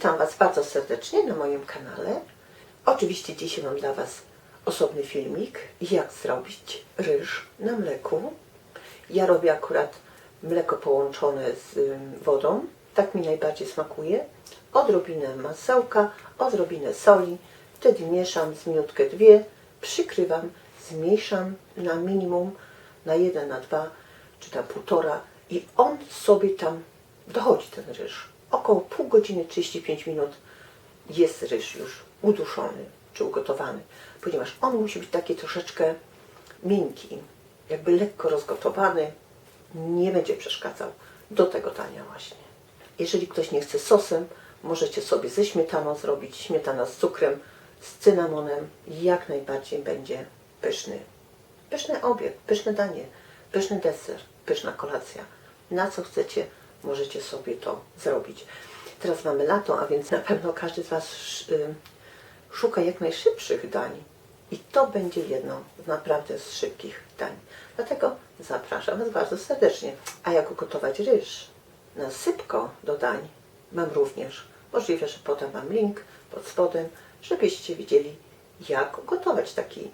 Witam Was bardzo serdecznie na moim kanale. Oczywiście dzisiaj mam dla Was osobny filmik, jak zrobić ryż na mleku. Ja robię akurat mleko połączone z wodą, tak mi najbardziej smakuje. Odrobinę masełka, odrobinę soli, wtedy mieszam z minutkę dwie, przykrywam, zmniejszam na minimum, na 1, na 2, czy tam półtora i on sobie tam dochodzi ten ryż. Około pół godziny, 35 minut jest ryż już uduszony czy ugotowany, ponieważ on musi być taki troszeczkę miękki, jakby lekko rozgotowany, nie będzie przeszkadzał do tego dania właśnie. Jeżeli ktoś nie chce sosem, możecie sobie ze śmietaną zrobić, śmietana z cukrem, z cynamonem, jak najbardziej będzie pyszny. Pyszny obiad, pyszne danie, pyszny deser, pyszna kolacja. Na co chcecie, możecie sobie to zrobić. Teraz mamy lato, a więc na pewno każdy z Was y, szuka jak najszybszych dań. I to będzie jedno naprawdę z szybkich dań. Dlatego zapraszam Was bardzo serdecznie. A jak ugotować ryż na sypko do dań mam również. Możliwe, że podam Wam link pod spodem, żebyście widzieli jak ugotować taki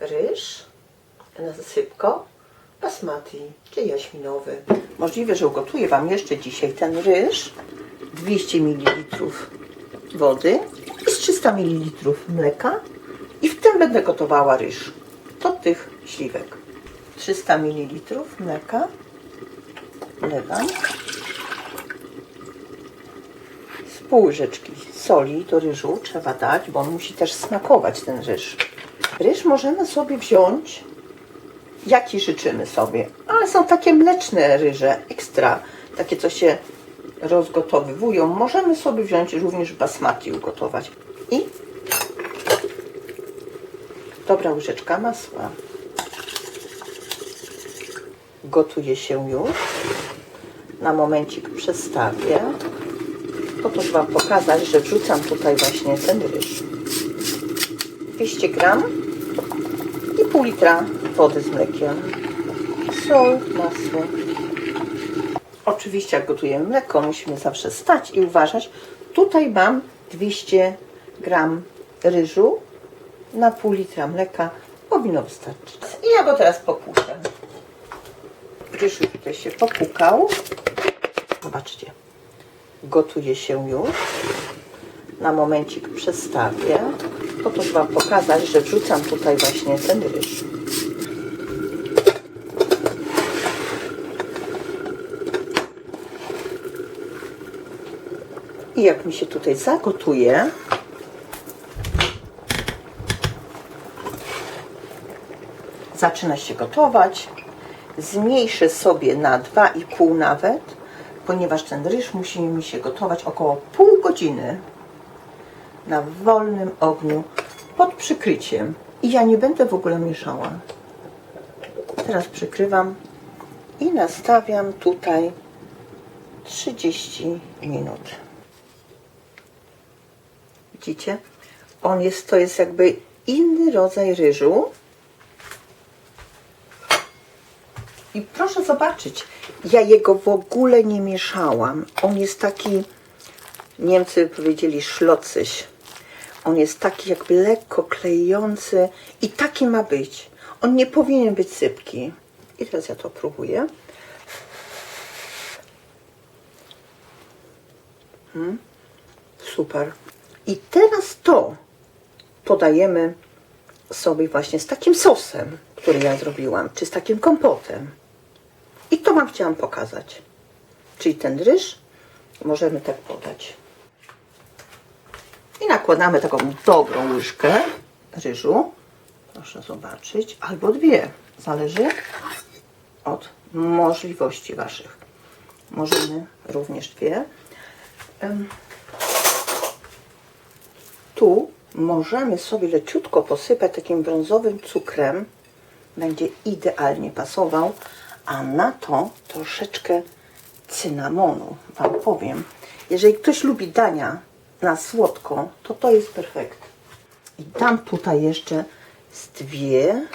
ryż na sypko basmati czy jaśminowy. Możliwe, że ugotuję Wam jeszcze dzisiaj ten ryż 200 ml wody i z 300 ml mleka i w tym będę gotowała ryż do tych śliwek. 300 ml mleka wlewam z pół łyżeczki soli do ryżu trzeba dać, bo on musi też smakować ten ryż. Ryż możemy sobie wziąć jaki życzymy sobie, ale są takie mleczne ryże ekstra, takie co się rozgotowywują. Możemy sobie wziąć również basmati ugotować. I dobra łyżeczka masła. Gotuje się już. Na momencik przestawię. Po to, żeby Wam pokazać, że wrzucam tutaj właśnie ten ryż. 200 gram pół litra wody z mlekiem. Sól, masło. Oczywiście jak gotujemy mleko, musimy zawsze stać i uważać. Tutaj mam 200 gram ryżu na pół litra mleka. Powinno wystarczyć. I ja go teraz popłuczę. Ryż już tutaj się popłukał. Zobaczcie. Gotuje się już. Na momencik przestawię. Po to, Wam pokazać, że wrzucam tutaj właśnie ten ryż. I jak mi się tutaj zagotuje, zaczyna się gotować. Zmniejszę sobie na 2,5 nawet, ponieważ ten ryż musi mi się gotować około pół godziny na wolnym ogniu pod przykryciem. I ja nie będę w ogóle mieszała. Teraz przykrywam i nastawiam tutaj 30 minut. Widzicie? On jest, to jest jakby inny rodzaj ryżu. I proszę zobaczyć, ja jego w ogóle nie mieszałam. On jest taki, Niemcy powiedzieli szlocyś. On jest taki jakby lekko klejący i taki ma być. On nie powinien być sypki. I teraz ja to próbuję. Hmm. Super. I teraz to podajemy sobie właśnie z takim sosem, który ja zrobiłam, czy z takim kompotem. I to Wam chciałam pokazać. Czyli ten ryż możemy tak podać. I nakładamy taką dobrą łyżkę ryżu. Proszę zobaczyć. Albo dwie. Zależy od możliwości Waszych. Możemy również dwie. Tu możemy sobie leciutko posypać takim brązowym cukrem. Będzie idealnie pasował. A na to troszeczkę cynamonu. Wam powiem. Jeżeli ktoś lubi dania na słodko, to to jest perfekt. I dam tutaj jeszcze z dwie,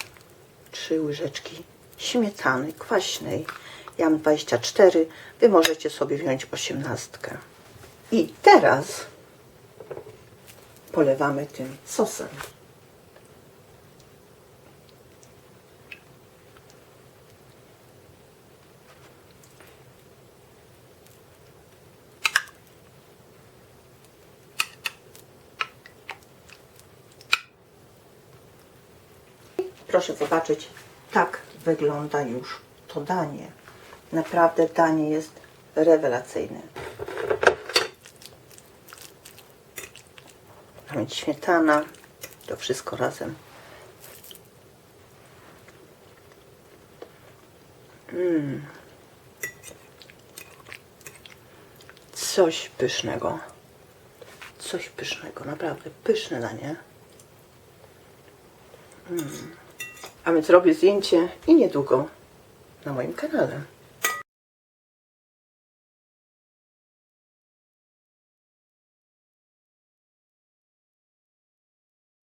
trzy łyżeczki śmietany kwaśnej. Ja mam 24, Wy możecie sobie wziąć 18. I teraz polewamy tym sosem. Proszę zobaczyć, tak wygląda już to danie. Naprawdę danie jest rewelacyjne. Więc śmietana, to wszystko razem. Mm. Coś pysznego. Coś pysznego, naprawdę pyszne danie. A więc robię zdjęcie i niedługo na moim kanale.